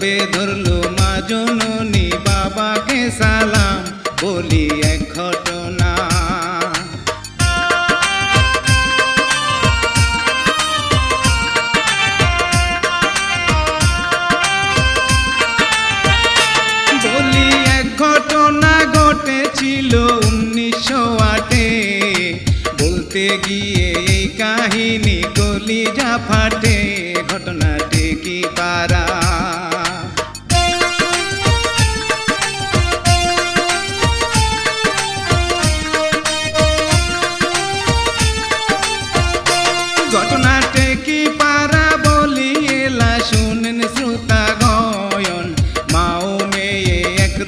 গর্বে ধরলো মা জননী বাবাকে সালাম। বলি এক ঘট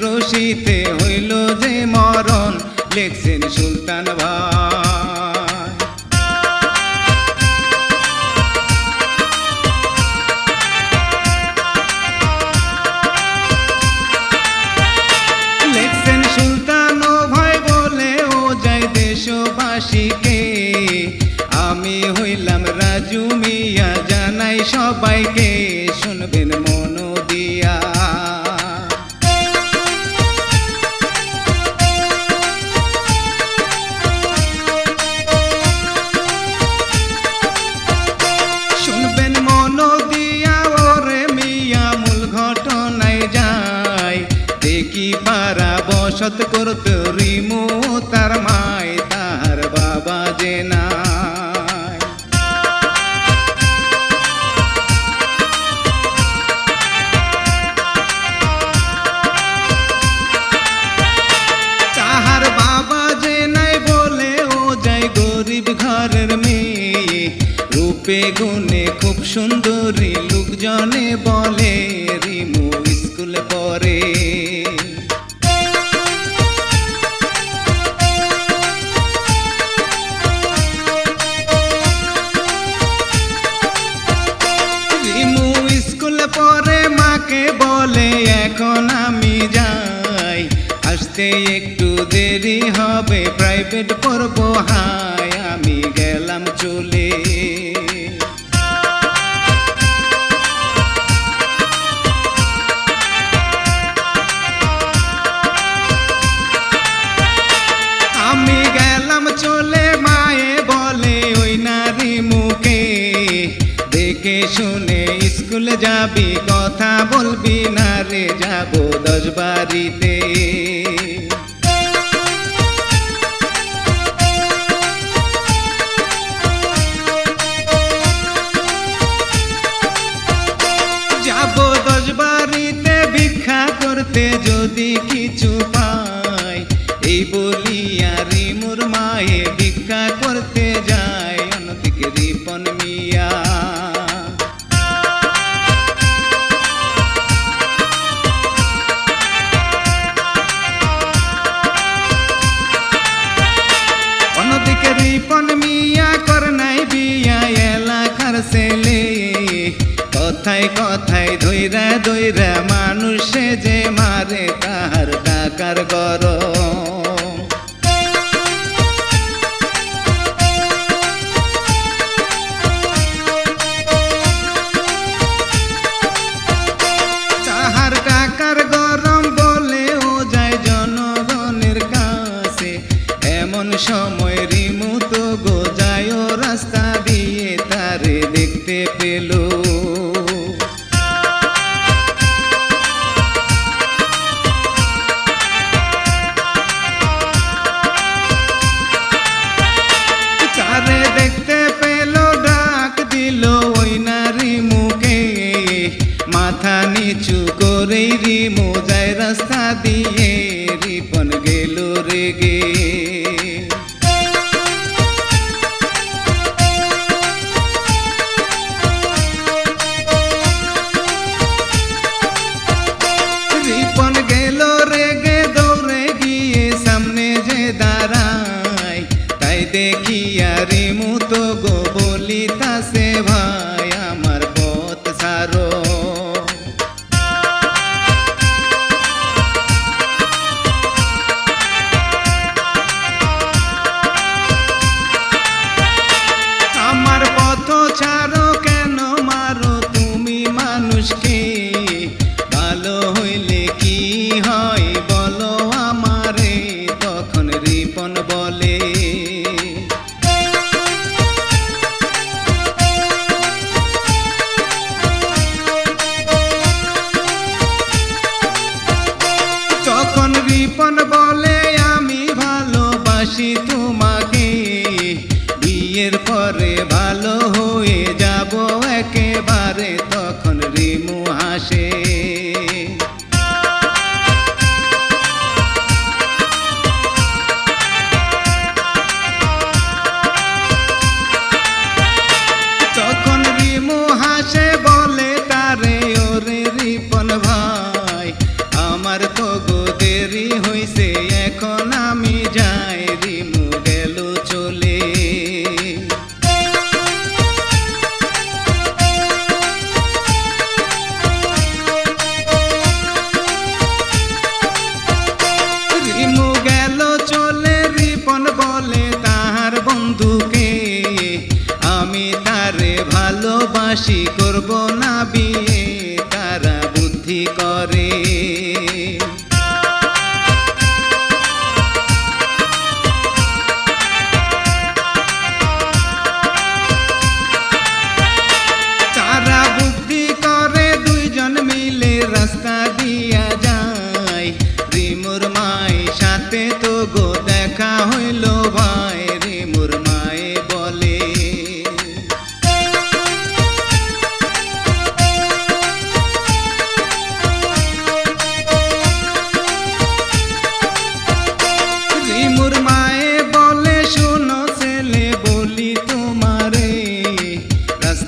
রশিতে হইল যে মরণ লেখছেন সুলতান ভাই। বেগুনে খুব সুন্দরী লোকজনে বলে। শুনে স্কুলে যাবি, কথা বলবি না রে, যাব দশ বাড়িতে। যাব দশ বাড়িতে, ভিক্ষা করতে যদি কিছু পাই, এই বলিয়া কথায় কথায় ধৈরা ধৈরা মানুষে যে মারে তার ডাকার গরম। रास्ता दिए। বন্ধুকে আমি তারে ভালোবাসি করব না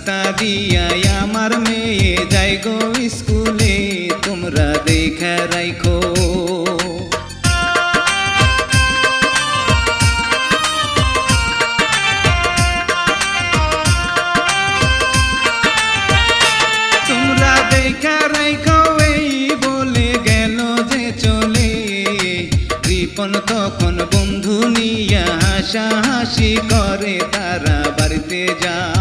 রাস্তা দিয়া আমার মেয়ে যাই গো স্কুলে, তোমরা দেখে রাইখো। বলে গেল চলে। তখন বন্ধু নিয়া হাসা হাসি করে, তারা বাড়িতে যায়।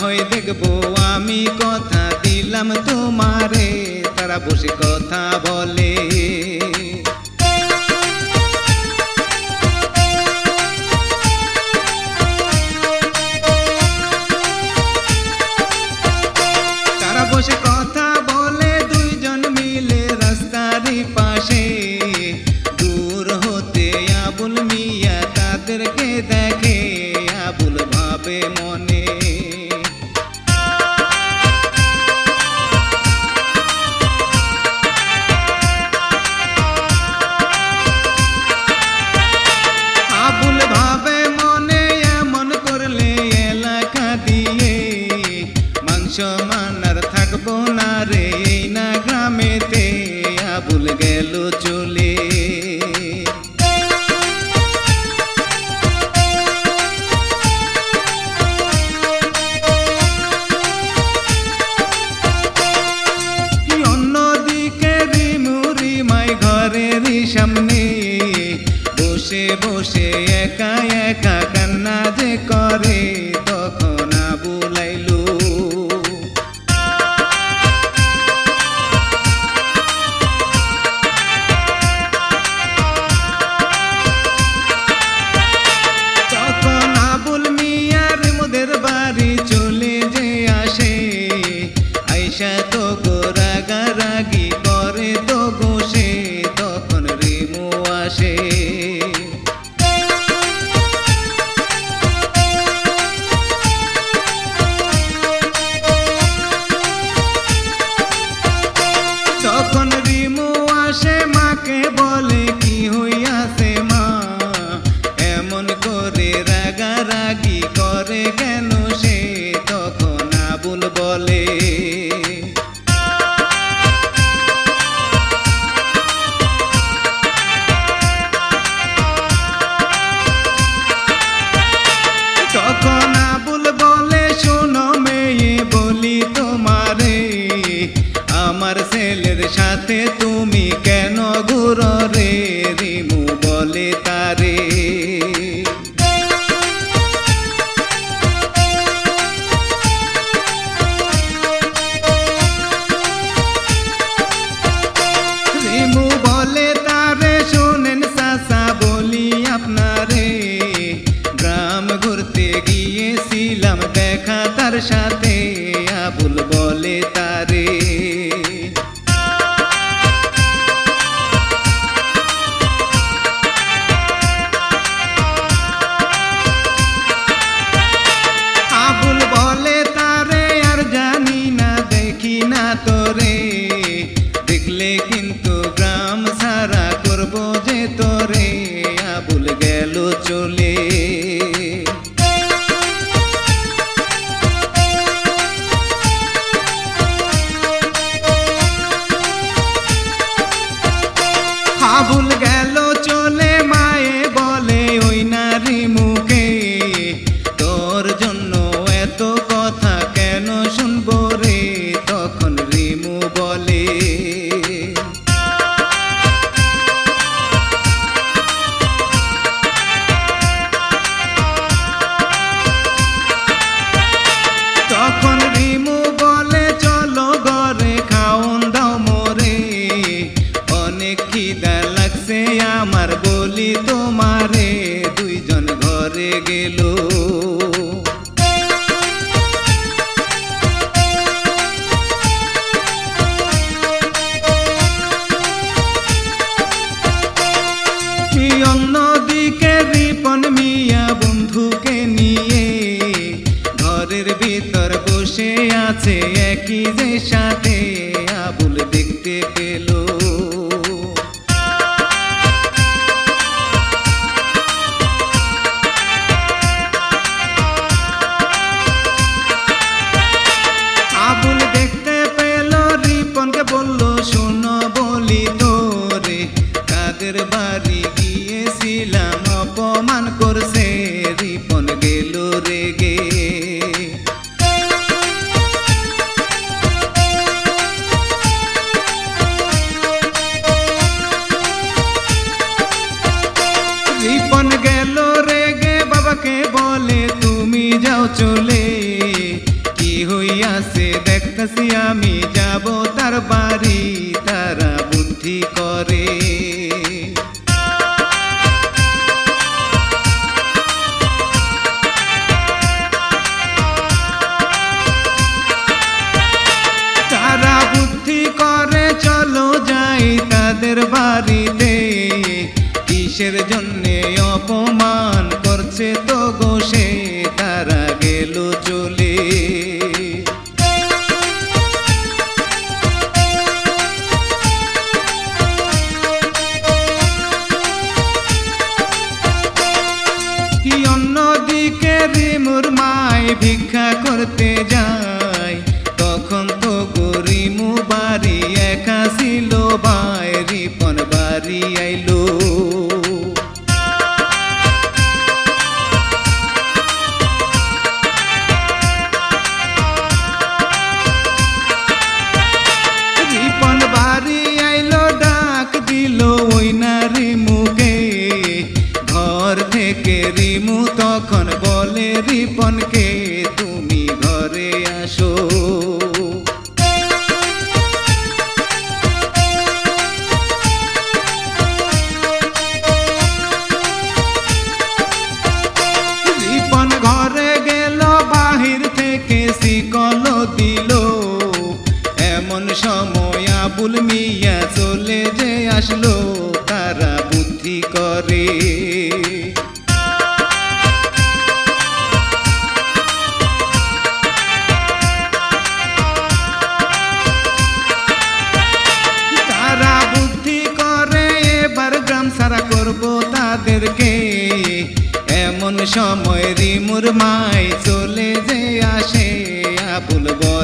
হয়ে দেখব আমি কথা দিলাম তোমারে তারা বসে কথা বলে।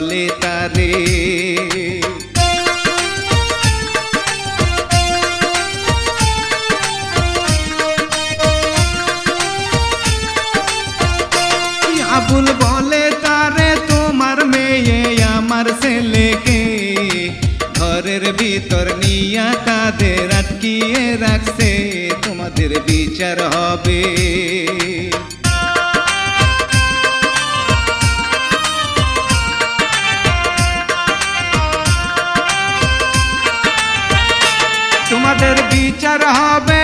वाले तारे बुल बोले तारे তোমার মেয়ে আমার ছেলেকে ঘরের ভিতর নিয়া তাদের আটকিয়ে রাখছে তোমাদের বিচার হবে হবে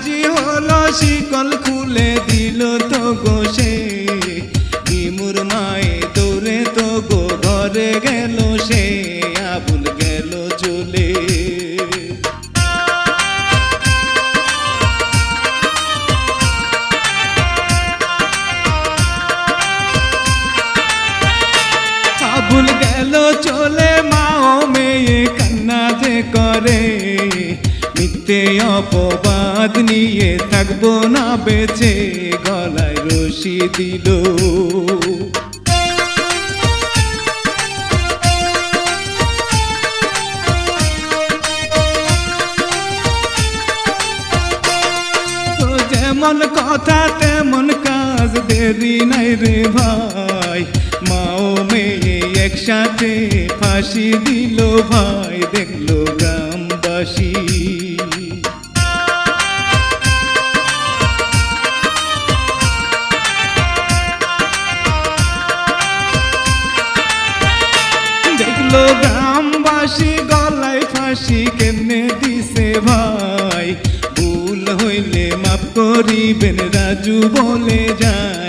হাজি হলো শিকল খুলে দিল তো গোসে থাকব না বেঁচে, গলায় রশি দিল। যেমন কথা, তেমন কাজ, দেরি নাই রে ভাই। মাও মেয়ে একসাথে ফাঁসি দিল ভাই, দেখল গ্রামবাসী। রাজু বলে যায়।